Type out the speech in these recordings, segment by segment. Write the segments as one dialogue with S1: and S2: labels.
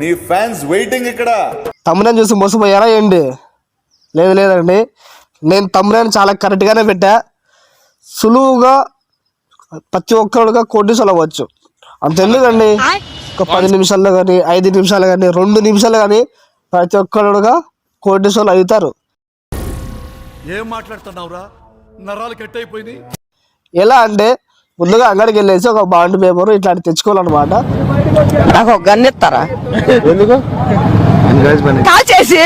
S1: నీ fans waiting ఇక్కడ.
S2: తమ్ముడని చూసి మోసపోయారా ఏంటి? లేదు లేదండి. నేను తమ్ముడని చాలా కరెక్ట్గానే పెట్టా. సులువుగా ప్రతి ఒక్కరుగా కోటీసులు అవ్వచ్చు అంత ఎందుకండి? ఒక పది నిమిషాల్లో కానీ ఐదు నిమిషాలు కానీ రెండు నిమిషాలు కానీ ప్రతి ఒక్కరుగా కోటీసులు అవుతారు.
S3: ఏం మాట్లాడుతున్నావురా? నరాలు కట్ అయిపోయినాయి
S2: ఎలా అంటే ముందుగా అంగడికి వెళ్ళేసి ఒక బాండ్ పేపర్ ఇట్లాంటి తెచ్చుకోవాలన్నమాట.
S4: నాకు ఒక గన్ ఇస్తారా? కాల్ చేసి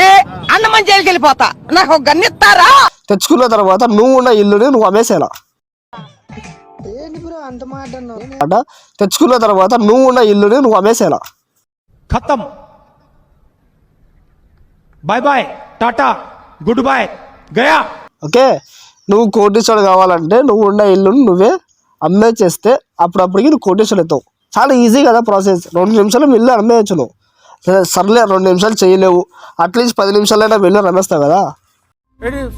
S4: అన్నమని జైలుకి వెళ్ళిపోతా. నాకు ఒక గన్ ఇస్తారా?
S2: తెచ్చుకున్న తర్వాత నువ్వు ఉన్న ఇల్లుని నువ్వు అమ్మేసేలా. అంత తెచ్చుకున్న తర్వాత నువ్వు ఉన్న ఇల్లుని నువ్వు అమ్మేసేలా.
S5: ఖతం. Bye bye tata good bye Gaya
S2: okay? నువ్వు కోటీశ్వరుడు కావాలంటే నువ్వు ఉన్న ఇల్లుని నువ్వే అమ్మేచేస్తే అప్పుడప్పటికి నువ్వు కోటీశ్వరుడు అవుతావు చాలా ఈజీ కదా ప్రాసెస్ రెండు నిమిషాలు ఇల్లు అమ్మేయచ్చు నువ్వు సరే, సర్లే రెండు నిమిషాలు చేయలేవు. అట్లీస్ట్ పది నిమిషాలైనా వెళ్ళి రమేస్తావు కదా.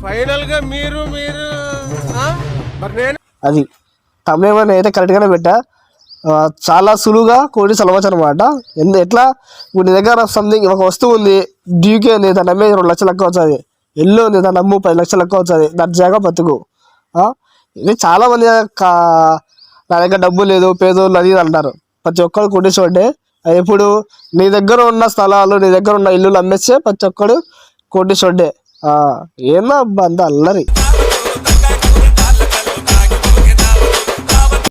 S6: ఫైనల్గా మీరు
S2: అది తమిళ అయితే కరెక్ట్గానే పెట్టా. చాలా సులువుగా కోటి చదవచ్చు అనమాట ఎందు ఎట్లా? ఇప్పుడు నీ దగ్గర సంథింగ్ ఒక వస్తువు ఉంది. డ్యూకే ఉంది దాని అమ్మే రెండు లక్షలు లెక్క వచ్చేది ఎల్లు ఉంది దాని అమ్ము పది లక్షలు లెక్క వచ్చేది దర్జాగా బతుకు. ఆ? ఇది చాలా మంది కా- నా దగ్గర డబ్బు లేదు పేదోళ్ళు అది అంటారు. ప్రతి ఒక్కరు కోటేశ్వరుడే. ఇప్పుడు నీ దగ్గర ఉన్న స్థలాలు నీ దగ్గర ఉన్న ఇల్లులు అమ్మేస్తే ప్రతి ఒక్కడు కోటేశ్వరుడే. ఆ, అబ్బా అంత అల్లరి.